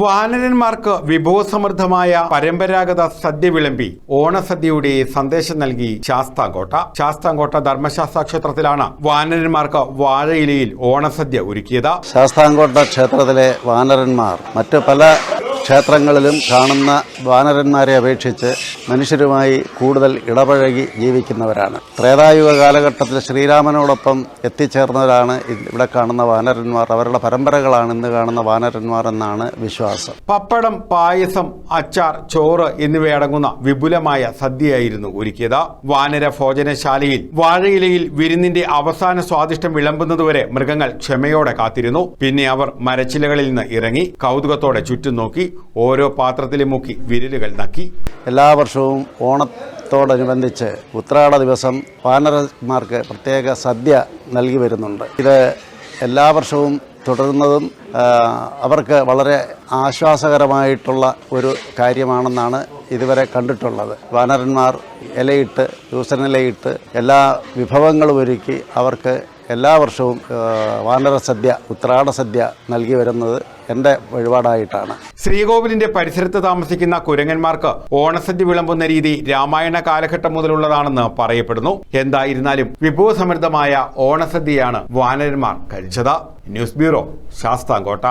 വാനരന്മാർക്ക് വിഭവസമൃദ്ധമായ പരമ്പരാഗത സദ്യ വിളമ്പി ഓണസദ്യയുടെ സന്ദേശം നൽകി ശാസ്താംകോട്ട. ശാസ്താംകോട്ട ധർമ്മശാസ്ത്ര ക്ഷേത്രത്തിലാണ് വാനരന്മാർക്ക് വാഴയിലയിൽ ഓണസദ്യ ഒരുക്കിയത്. ശാസ്താംകോട്ട ക്ഷേത്രത്തിലെ വാനരന്മാർ മറ്റു പല ക്ഷേത്രങ്ങളിലും കാണുന്ന വാനരന്മാരെ അപേക്ഷിച്ച് മനുഷ്യരുമായി കൂടുതൽ ഇടപഴകി ജീവിക്കുന്നവരാണ്. ത്രേതായുഗ കാലഘട്ടത്തിൽ ശ്രീരാമനോടൊപ്പം എത്തിച്ചേർന്നവരാണ് ഇവിടെ കാണുന്ന വാനരന്മാർ. അവരുടെ പരമ്പരകളാണ് ഇന്ന് കാണുന്ന വാനരന്മാർ എന്നാണ് വിശ്വാസം. പപ്പടം പായസം അച്ചാർ ചോറ് എന്നിവയടങ്ങുന്ന വിപുലമായ സദ്യയായിരുന്നു ഒരുക്കിയത്. വാനര ഭോജനശാലയിൽ വാഴയിലയിൽ വിരുന്നിന്റെ അവസാന സ്വാദിഷ്ടം വിളമ്പുന്നതുവരെ മൃഗങ്ങൾ ക്ഷമയോടെ കാത്തിരുന്നു. പിന്നെ അവർ മരച്ചിലകളിൽ നിന്ന് ഇറങ്ങി കൗതുകത്തോടെ ചുറ്റും നോക്കി ഓരോ പാത്രത്തിലും മുക്കി വിരലുകൾ നക്കി. എല്ലാ വർഷവും ഓണത്തോടനുബന്ധിച്ച് ഉത്രാട ദിവസം വാനരന്മാർക്ക് പ്രത്യേക സദ്യ നൽകി വരുന്നുണ്ട്. ഇത് എല്ലാ വർഷവും തുടരുന്നതും അവർക്ക് വളരെ ആശ്വാസകരമായിട്ടുള്ള ഒരു കാര്യമാണെന്നാണ് ഇതുവരെ കണ്ടിട്ടുള്ളത്. വാനരന്മാർ ഇലയിട്ട് ദൂസരനിലയിട്ട് എല്ലാ വിഭവങ്ങളും ഒരുക്കി അവർക്ക് എല്ലാ വർഷവും വാനര സദ്യ ഉത്രാട സദ്യ നൽകി വരുന്നത് എന്റെ വഴിപാടായിട്ടാണ്. ശ്രീകോവിലിന്റെ പരിസരത്ത് താമസിക്കുന്ന കുരങ്ങന്മാർക്ക് ഓണസദ്യ വിളമ്പുന്ന രീതി രാമായണ കാലഘട്ടം മുതലുള്ളതാണെന്ന് പറയപ്പെടുന്നു. എന്തായിരുന്നാലും വിഭവസമൃദ്ധമായ ഓണസദ്യയാണ് വാനരന്മാർ കഴിച്ചത്. News bureau Sasthamkotta.